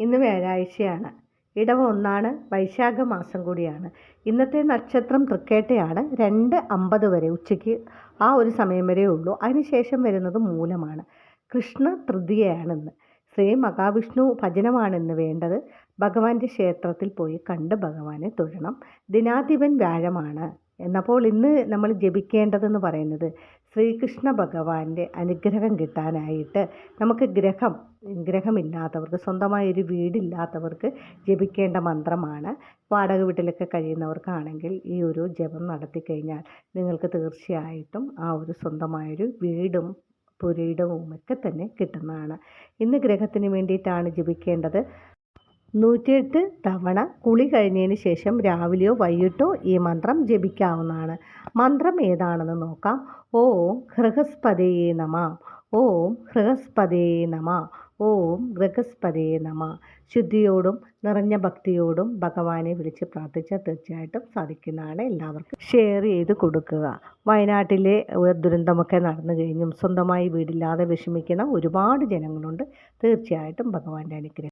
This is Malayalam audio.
ഇന്ന് വ്യാഴാഴ്ചയാണ്. ഇടവ ഒന്നാണ് വൈശാഖ മാസം കൂടിയാണ്. ഇന്നത്തെ നക്ഷത്രം തൃക്കേട്ടയാണ്. രണ്ട് അമ്പത് വരെ ഉച്ചയ്ക്ക് ആ ഒരു സമയം വരെ ഉള്ളൂ. അതിനുശേഷം വരുന്നത് മൂലമാണ്. കൃഷ്ണ തൃതീയയാണിന്ന്. ശ്രീ മഹാവിഷ്ണു ഭജനമാണെന്ന് വേണ്ടത് ഭഗവാന്റെ ക്ഷേത്രത്തിൽ പോയി കണ്ട് ഭഗവാനെ തൊഴണം. ദിനാധിപൻ വ്യാഴമാണ്. എന്നപ്പോൾ ഇന്ന് നമ്മൾ ജപിക്കേണ്ടതെന്ന് പറയുന്നത് ശ്രീകൃഷ്ണ ഭഗവാന്റെ അനുഗ്രഹം കിട്ടാനായിട്ട് നമുക്ക് ഗ്രഹം ഗ്രഹമില്ലാത്തവർക്ക് സ്വന്തമായി ഒരു വീടില്ലാത്തവർക്ക് ജപിക്കേണ്ട മന്ത്രമാണ്. വാടക വീട്ടിലൊക്കെ കഴിയുന്നവർക്കാണെങ്കിൽ ഈ ഒരു ജപം നടത്തി കഴിഞ്ഞാൽ നിങ്ങൾക്ക് തീർച്ചയായിട്ടും ആ ഒരു സ്വന്തമായൊരു വീടും പുരയിടവും ഒക്കെ തന്നെ കിട്ടുന്നതാണ്. ഇന്ന് ഗ്രഹത്തിന് വേണ്ടിയിട്ടാണ് ജപിക്കേണ്ടത്. നൂറ്റിയെട്ട് തവണ കുളി കഴിഞ്ഞതിന് ശേഷം രാവിലെയോ വൈകിട്ടോ ഈ മന്ത്രം ജപിക്കാവുന്നതാണ്. മന്ത്രം ഏതാണെന്ന് നോക്കാം. ഓം ഹൃഹസ്പതേ നമ. ഓം ഹൃഹസ്പതേ നമ. ഓം ഗൃഹസ്പതേ നമ. ശുദ്ധിയോടും നിറഞ്ഞ ഭക്തിയോടും ഭഗവാനെ വിളിച്ച് പ്രാർത്ഥിച്ചാൽ തീർച്ചയായിട്ടും സാധിക്കുന്നതാണ് എല്ലാവർക്കും. ഷെയർ ചെയ്ത് കൊടുക്കുക. വയനാട്ടിലെ ദുരന്തമൊക്കെ നടന്നു കഴിഞ്ഞും സ്വന്തമായി വീടില്ലാതെ വിഷമിക്കുന്ന ഒരുപാട് ജനങ്ങളുണ്ട്. തീർച്ചയായിട്ടും ഭഗവാന്റെ അനുഗ്രഹം.